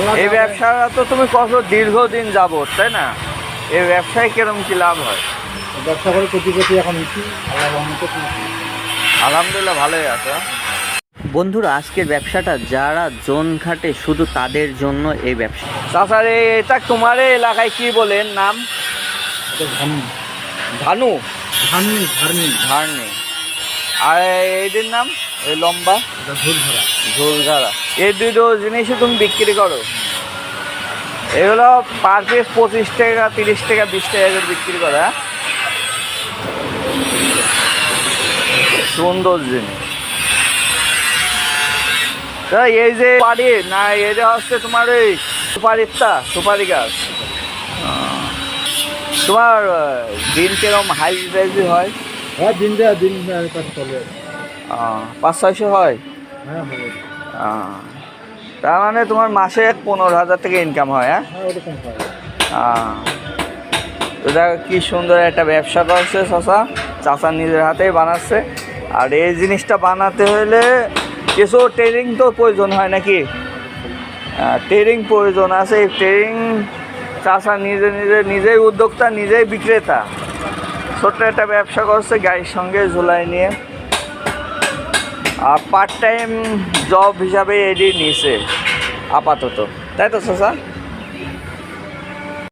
এই যাবে। ব্যবসাটা তো তুমি কত দীর্ঘদিন যাবত তাই না? এই ব্যবসায় কিরম কি লাভ হয়? ব্যবসা করে কোটি কোটি এখন উঠি। আলহামদুলিল্লাহ ভালোই আছে। বন্ধুরা আজকের ব্যবসাটা যারা জোন খাটে শুধু তাদের জন্য এই ব্যবসা। চাচারে এটা তোমার এলাকায় কি বলেন নাম? ধানি। ধানু? ধানি ধানি। ধারনি আর এইটির নাম? এই লম্বা? ঝোল এই দুটো জিনিসই তুমি বিক্রি করো? এগুলো পার পিস পঁচিশ টাকা তিরিশ টাকা বিশ টাকা করে বিক্রি করে হ্যাঁ? সুন্দর জিনিস। এই যে পারি না এটা হচ্ছে তোমার ওই সুপারিটা সুপারি গাছ। তোমার দিন কিরম হাই প্রাইসই হয়? হ্যাঁ দিন দিন চলে পাঁচ ছয়শো হয়? হ্যাঁ তার মানে তোমার মাসে এক পনেরো হাজার থেকে ইনকাম হয় হ্যাঁ? ওরকম হয়। কি সুন্দর একটা ব্যবসা করছে শশা চাচা নিজের হাতেই বানাচ্ছে। আর এই জিনিসটা বানাতে হলে কিছু ট্রেনিং তো প্রয়োজন হয় নাকি? ট্রেনিং প্রয়োজন আছে। এই ট্রেনিং চাচা নিজে নিজে নিজেই উদ্যোক্তা নিজেই বিক্রেতা। ছোট্ট একটা ব্যবসা করছে গাড়ির সঙ্গে ঝুলাই নিয়ে। পার্ট টাইম জব হিসাবে এডি নিছে আপাতত। তাই তো চাচা